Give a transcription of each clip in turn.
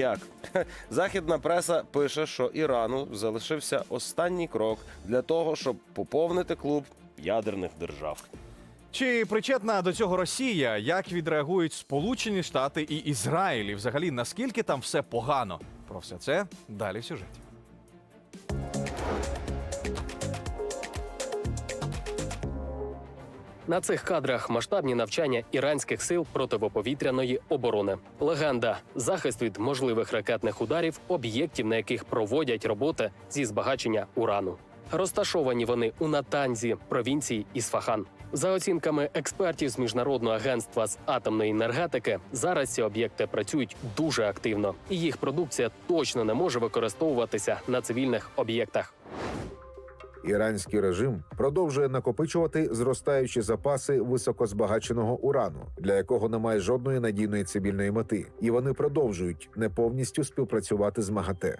Як західна преса пише, що Ірану залишився останній крок для того, щоб поповнити клуб ядерних держав. Чи причетна до цього Росія? Як відреагують Сполучені Штати і Ізраїль? І взагалі наскільки там все погано? Про все це далі в сюжеті. На цих кадрах масштабні навчання іранських сил противоповітряної оборони. Легенда захист від можливих ракетних ударів об'єктів, на яких проводять роботи зі збагачення урану. Розташовані вони у Натанзі, провінції Ісфахан. За оцінками експертів з міжнародного агентства з атомної енергетики, зараз ці об'єкти працюють дуже активно, і їх продукція точно не може використовуватися на цивільних об'єктах. Іранський режим продовжує накопичувати зростаючі запаси високозбагаченого урану, для якого немає жодної надійної цивільної мети, і вони продовжують не повністю співпрацювати з МАГАТЕ.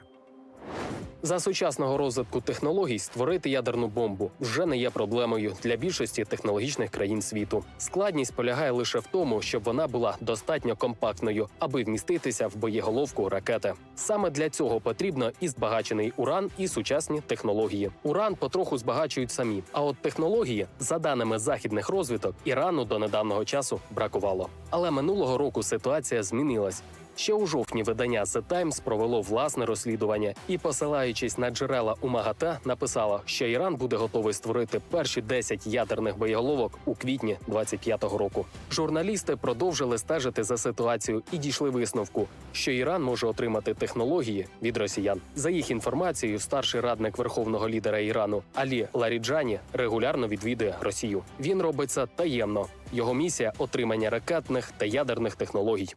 За сучасного розвитку технологій створити ядерну бомбу вже не є проблемою для більшості технологічних країн світу. Складність полягає лише в тому, щоб вона була достатньо компактною, аби вміститися в боєголовку ракети. Саме для цього потрібно і збагачений уран, і сучасні технології. Уран потроху збагачують самі. А от технології, за даними західних розвиток, Ірану до недавнього часу бракувало. Але минулого року ситуація змінилась. Ще у жовтні видання The Times провело власне розслідування і, посилаючись на джерела у МАГАТЕ, написало, що Іран буде готовий створити перші 10 ядерних боєголовок у квітні 25-го року. Журналісти продовжили стежити за ситуацією і дійшли висновку, що Іран може отримати технології від росіян. За їх інформацією, старший радник верховного лідера Ірану Алі Ларіджані регулярно відвідує Росію. Він робить це таємно. Його місія отримання ракетних та ядерних технологій.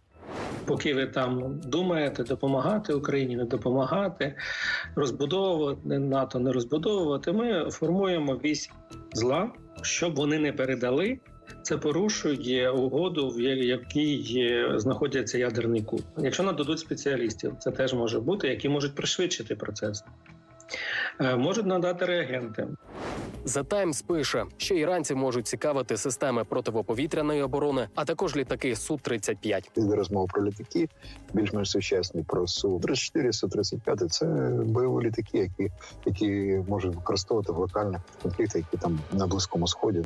Поки ви там думаєте допомагати Україні, не допомагати, розбудовувати НАТО, не розбудовувати, ми формуємо вісь зла, щоб вони не передали. Це порушує угоду, в якій знаходиться ядерний куб. Якщо нададуть спеціалістів, це теж може бути, які можуть пришвидшити процес. Е, Можуть надати реагенти, The Times пише, що іранці можуть цікавити системи противоповітряної оборони, а також літаки су 35 Іде розмова про літаки, більш-менш сучасні про су 34 су 35 Це бойові літаки, які, які можуть використовувати в локальних конфліктах, які там на близькому сході.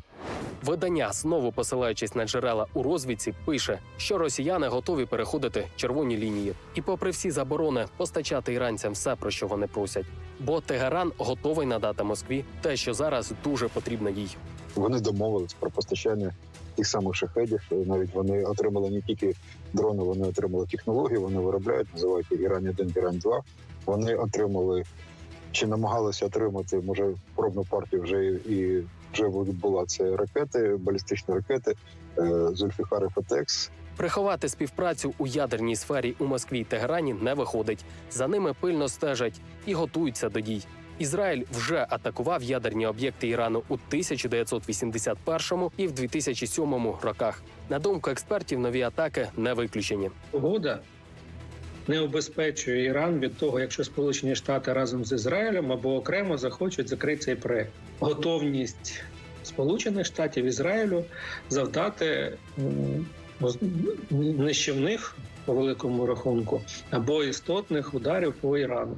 Видання, знову посилаючись на джерела у розвідці, пише, що росіяни готові переходити червоні лінії, і, попри всі заборони, постачати іранцям все, про що вони просять. Бо Тегеран готовий надати Москві те, що зараз дуже потрібно їй. Вони домовились про постачання тих самих шахедів. Навіть вони отримали не тільки дрони, вони отримали технології. Вони виробляють, називають Іран 1 Іран 2 Вони отримали чи намагалися отримати може пробну партію вже і вже була це ракети, балістичні ракети е, Зульфіхар і Фетекс. Приховати співпрацю у ядерній сфері у Москві й Тегерані не виходить. За ними пильно стежать і готуються до дій. Ізраїль вже атакував ядерні об'єкти Ірану у 1981 і в 2007 роках. На думку експертів, нові атаки не виключені. угода не обезпечує Іран від того, якщо Сполучені Штати разом з Ізраїлем або окремо захочуть закрити цей проект. Готовність Сполучених Штатів Ізраїлю завдати нищівних по великому рахунку або істотних ударів по Ірану.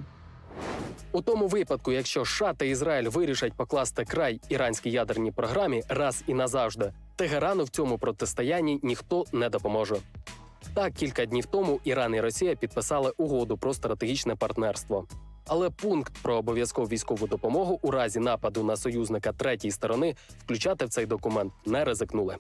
У тому випадку, якщо США та Ізраїль вирішать покласти край іранській ядерній програмі раз і назавжди, Тегерану в цьому протистоянні ніхто не допоможе. Так, кілька днів тому Іран і Росія підписали угоду про стратегічне партнерство. Але пункт про обов'язкову військову допомогу у разі нападу на союзника третьої сторони включати в цей документ не ризикнули.